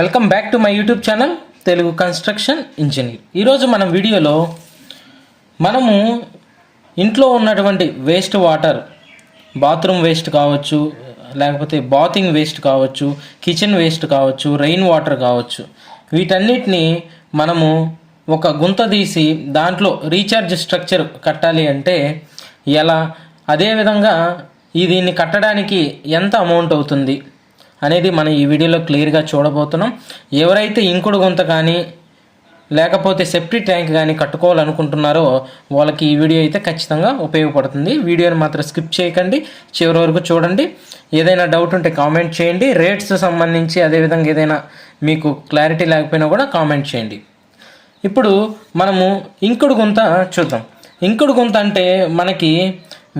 Welcome back to my YouTube channel Telugu construction engineer ఈరోజు మన వీడియోలో మనము ఇంట్లో ఉన్నటువంటి వేస్ట్ వాటర్ బాత్రూమ్ వేస్ట్ కావచ్చు లేకపోతే బాతింగ్ వేస్ట్ కావచ్చు కిచెన్ వేస్ట్ కావచ్చు రెయిన్ వాటర్ కావచ్చు. వీటన్నిటిని మనము ఒక గుంత తీసి దాంట్లో రీఛార్జ్ స్ట్రక్చర్ కట్టాలి అంటే ఎలా? అదేవిధంగా ఈ దీన్ని కట్టడానికి ఎంత అమౌంట్ అవుతుంది? అనేది మనం ఈ వీడియోలో క్లియర్గా చూడబోతున్నాం. ఎవరైతే ఇంకుడు గుంత కానీ లేకపోతే సెప్టీ ట్యాంక్ కానీ కట్టుకోవాలనుకుంటున్నారో వాళ్ళకి ఈ వీడియో అయితే ఖచ్చితంగా ఉపయోగపడుతుంది. వీడియోని మాత్రం స్కిప్ చేయకండి చివరి వరకు చూడండి. ఏదైనా డౌట్ ఉంటే కామెంట్ చేయండి. రేట్స్ సంబంధించి అదేవిధంగా ఏదైనా మీకు క్లారిటీ లేకపోయినా కూడా కామెంట్ చేయండి. ఇప్పుడు మనము ఇంకుడు గుంత చూద్దాం. ఇంకుడు గుంత అంటే మనకి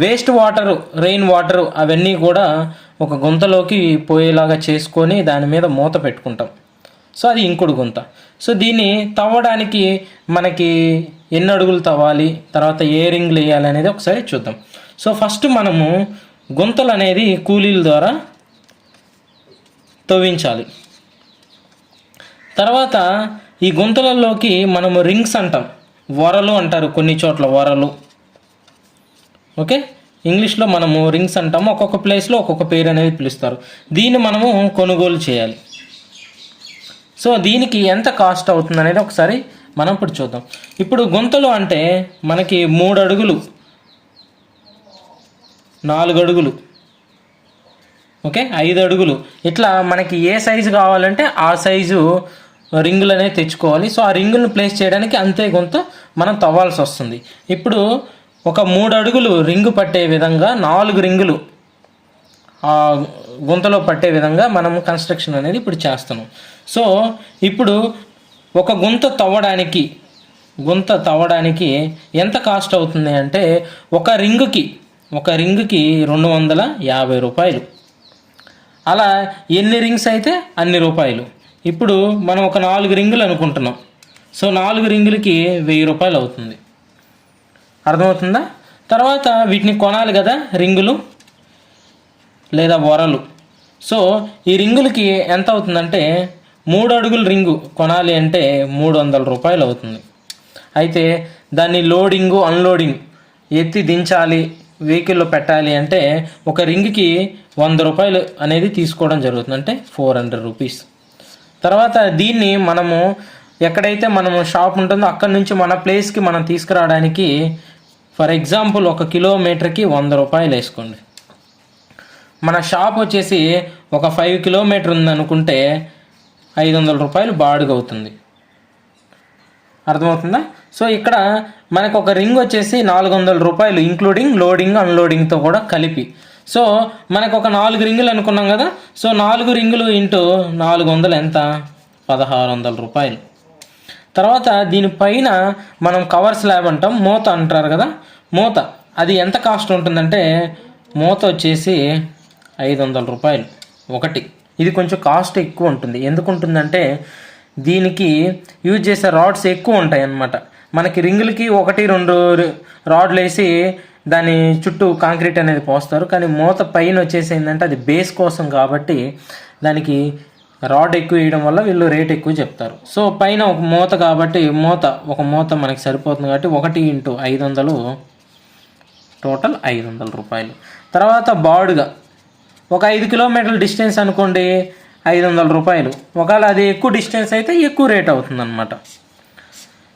వేస్ట్ వాటరు రెయిన్ వాటరు అవన్నీ కూడా ఒక గుంతలోకి పోయేలాగా చేసుకొని దాని మీద మూత పెట్టుకుంటాం. సో అది ఇంకుడు గుంత. సో దీన్ని తవ్వడానికి మనకి ఎన్ని అడుగులు తవ్వాలి తర్వాత ఏ రింగ్లు వేయాలి అనేది ఒకసారి చూద్దాం. సో ఫస్ట్ మనము గుంతలు అనేది కూలీల ద్వారా తవ్వించాలి. తర్వాత ఈ గుంతలలోకి మనము రింగ్స్ అంటాం. వరలు అంటారు కొన్ని చోట్ల వరలు. ఓకే? ఇంగ్లీష్లో మనము రింగ్స్ అంటాము ఒక్కొక్క ప్లేస్లో ఒక్కొక్క పేరు అనేది పిలుస్తారు. దీన్ని మనము కొనుగోలు చేయాలి. సో దీనికి ఎంత కాస్ట్ అవుతుంది అనేది ఒకసారి మనం ఇప్పుడు చూద్దాం. ఇప్పుడు గుంతలు అంటే మనకి మూడు అడుగులు నాలుగు అడుగులు ఓకే ఐదు అడుగులు. ఇట్లా మనకి ఏ సైజు కావాలంటే ఆ సైజు రింగులు అనేవి తెచ్చుకోవాలి. సో ఆ రింగులను ప్లేస్ చేయడానికి అంతే గొంతు మనం తవ్వాల్సి వస్తుంది. ఇప్పుడు ఒక మూడు అడుగులు రింగు పట్టే విధంగా నాలుగు రింగులు ఆ గుంతలో పట్టే విధంగా మనం కన్స్ట్రక్షన్ అనేది ఇప్పుడు చేస్తున్నాం. సో ఇప్పుడు ఒక గుంత తవ్వడానికి గుంత తవ్వడానికి ఎంత కాస్ట్ అవుతుంది అంటే ఒక రింగుకి ఒక రింగుకి రెండు వందల యాభై రూపాయలు. అలా ఎన్ని రింగ్స్ అయితే అన్ని రూపాయలు. ఇప్పుడు మనం ఒక నాలుగు రింగులు అనుకుంటున్నాం. సో నాలుగు రింగులకి వెయ్యి రూపాయలు అవుతుంది. అర్థమవుతుందా? తర్వాత వీటిని కొనాలి కదా రింగులు లేదా వరలు. సో ఈ రింగులకి ఎంత అవుతుందంటే మూడు అడుగుల రింగు కొనాలి అంటే మూడు వందల రూపాయలు అవుతుంది. అయితే దాన్ని లోడింగు అన్లోడింగ్ ఎత్తి దించాలి వెహికల్లో పెట్టాలి అంటే ఒక రింగ్కి వంద రూపాయలు అనేది తీసుకోవడం జరుగుతుంది. అంటే ఫోర్ హండ్రెడ్ రూపీస్. తర్వాత దీన్ని మనము ఎక్కడైతే మనము షాప్ ఉంటుందో అక్కడి నుంచి మన ప్లేస్కి మనం తీసుకురావడానికి ఫర్ ఎగ్జాంపుల్ ఒక కిలోమీటర్కి వంద రూపాయలు వేసుకోండి. మన షాప్ వచ్చేసి ఒక ఫైవ్ కిలోమీటర్ ఉందనుకుంటే ఐదు వందల రూపాయలు బాడుగ అవుతుంది. అర్థమవుతుందా? సో ఇక్కడ మనకు ఒక రింగ్ వచ్చేసి నాలుగు వందల రూపాయలు ఇంక్లూడింగ్ లోడింగ్ అన్లోడింగ్తో కూడా కలిపి. సో మనకు ఒక నాలుగు రింగులు అనుకున్నాం కదా? సో నాలుగు రింగులు ఇంటూ నాలుగు వందలు ఎంత? పదహారు వందల రూపాయలు. తర్వాత దీనిపైన మనం కవర్ స్లాబ్ అంటాం మూత అంటారు కదా. మూత. అది ఎంత కాస్ట్ ఉంటుందంటే మూత వచ్చేసి ఐదు వందల రూపాయలు. ఒకటి. ఇది కొంచెం కాస్ట్ ఎక్కువ ఉంటుంది. ఎందుకు ఉంటుందంటే దీనికి యూజ్ చేసే రాడ్స్ ఎక్కువ ఉంటాయి అన్నమాట మనకి రింగులకి ఒకటి రెండు రాడ్లు వేసి దాని చుట్టూ కాంక్రీట్ అనేది పోస్తారు. కానీ మూత పైన వచ్చేసి ఏంటంటే అది బేస్ కోసం కాబట్టి దానికి రాడ్ ఎక్కువ వేయడం వల్ల వీళ్ళు రేట్ ఎక్కువ చెప్తారు. సో పైన ఒక మూత కాబట్టి మూత ఒక మూత మనకి సరిపోతుంది కాబట్టి ఒకటి ఇంటూ ఐదు వందలు టోటల్ ఐదు వందల రూపాయలు. తర్వాత బాడుగా. ఒక ఐదు కిలోమీటర్ల డిస్టెన్స్ అనుకోండి ఐదు వందల రూపాయలు. ఒకవేళ అది ఎక్కువ డిస్టెన్స్ అయితే ఎక్కువ రేట్ అవుతుంది అనమాట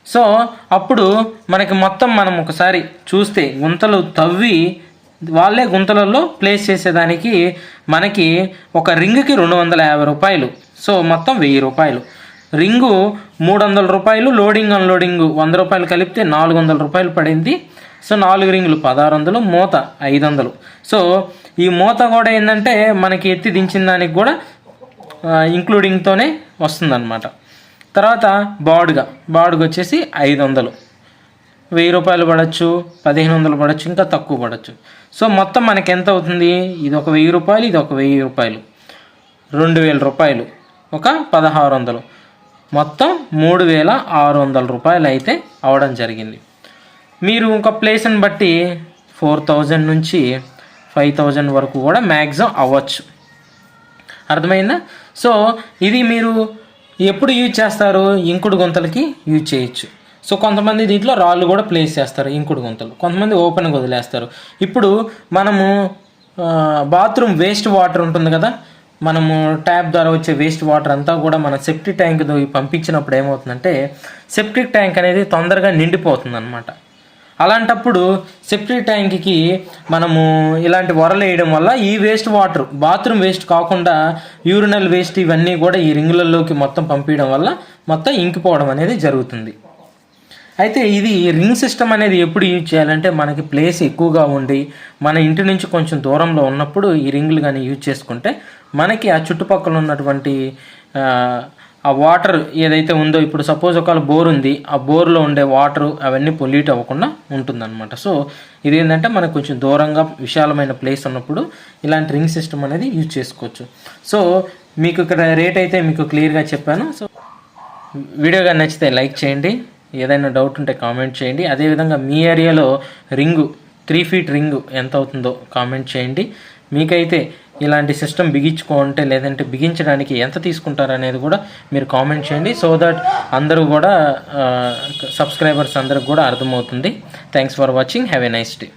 సో అప్పుడు మనకి మొత్తం మనం ఒకసారి చూస్తే గుంతలు తవ్వి వాళ్ళే గుంతలలో ప్లేస్ చేసేదానికి మనకి ఒక రింగ్కి రెండు వందల యాభై రూపాయలు. సో మొత్తం వెయ్యి రూపాయలు. రింగు మూడు వందల రూపాయలు లోడింగ్ అన్లోడింగ్ వంద రూపాయలు కలిపితే నాలుగు వందల రూపాయలు పడింది. సో నాలుగు రింగులు పదహారు వందలు మూత ఐదు వందలు. సో ఈ మూత కూడా ఏంటంటే మనకి ఎత్తి దించిన దానికి కూడా ఇంక్లూడింగ్తోనే వస్తుందన్నమాట. తర్వాత బాడుగ. బాడుగ వచ్చేసి ఐదు వందలు. వెయ్యి రూపాయలు పడచ్చు పదిహేను వందలు పడచ్చు ఇంకా తక్కువ పడచ్చు. సో మొత్తం మనకి ఎంత అవుతుంది? ఇది ఒక వెయ్యి రూపాయలు ఇది ఒక వెయ్యి రూపాయలు. రెండు వేల రూపాయలు ఒక పదహారు వందలు. మొత్తం మూడు వేల ఆరు వందల రూపాయలు అయితే అవడం జరిగింది. మీరు ఒక ప్లేస్ని బట్టి ఫోర్ థౌజండ్ నుంచి ఫైవ్ థౌజండ్ వరకు కూడా మ్యాక్సిమం అవ్వచ్చు. అర్థమైందా? సో ఇది మీరు ఎప్పుడు యూజ్ చేస్తారు? ఇంకుడు గుంతలకి యూజ్ చేయొచ్చు. సో కొంతమంది దీంట్లో రాళ్ళు కూడా ప్లేస్ చేస్తారు ఇంకుడు గుంతలు. కొంతమంది ఓపెన్గా వదిలేస్తారు. ఇప్పుడు మనము బాత్రూమ్ వేస్ట్ వాటర్ ఉంటుంది కదా మనము ట్యాప్ ద్వారా వచ్చే వేస్ట్ వాటర్ అంతా కూడా మన సెప్టిక్ ట్యాంక్ పంపించినప్పుడు ఏమవుతుందంటే సెప్టిక్ ట్యాంక్ అనేది తొందరగా నిండిపోతుంది అనమాట అలాంటప్పుడు సెప్టిక్ ట్యాంక్కి మనము ఇలాంటి వరలు వేయడం వల్ల ఈ వేస్ట్ వాటర్ బాత్రూమ్ వేస్ట్ కాకుండా యూరినల్ వేస్ట్ ఇవన్నీ కూడా ఈ రింగులలోకి మొత్తం పంపించడం వల్ల మొత్తం ఇంకిపోవడం అనేది జరుగుతుంది. అయితే ఇది రింగ్ సిస్టమ్ అనేది ఎప్పుడు యూజ్ చేయాలంటే మనకి ప్లేస్ ఎక్కువగా ఉండి మన ఇంటి నుంచి కొంచెం దూరంలో ఉన్నప్పుడు ఈ రింగులు కానీ యూజ్ చేసుకుంటే మనకి ఆ చుట్టుపక్కల ఉన్నటువంటి ఆ, వాటర్ ఏదైతే ఉందో ఇప్పుడు సపోజ్ ఒకవేళ బోర్ ఉంది ఆ బోర్లో ఉండే వాటర్ అవన్నీ పొల్యూట్ అవ్వకుండా ఉంటుందన్నమాట. సో ఇది ఏంటంటే మనకు కొంచెం దూరంగా విశాలమైన ప్లేస్ ఉన్నప్పుడు ఇలాంటి రింగ్ సిస్టమ్ అనేది యూజ్ చేసుకోవచ్చు. సో మీకు ఇక్కడ రేట్ అయితే మీకు క్లియర్గా చెప్పాను. సో వీడియో కానీ నచ్చితే లైక్ చేయండి. ఏదైనా డౌట్ ఉంటే కామెంట్ చేయండి. అదేవిధంగా మీ ఏరియాలో రింగు త్రీ ఫీట్ రింగు ఎంత అవుతుందో కామెంట్ చేయండి. మీకైతే ఇలాంటి సిస్టమ్ బిగించుకోంటే లేదంటే బిగించడానికి ఎంత తీసుకుంటారు అనేది కూడా మీరు కామెంట్ చేయండి. సో దట్ అందరూ కూడా సబ్స్క్రైబర్స్ అందరికి కూడా అర్థమవుతుంది. Thanks for watching have a nice day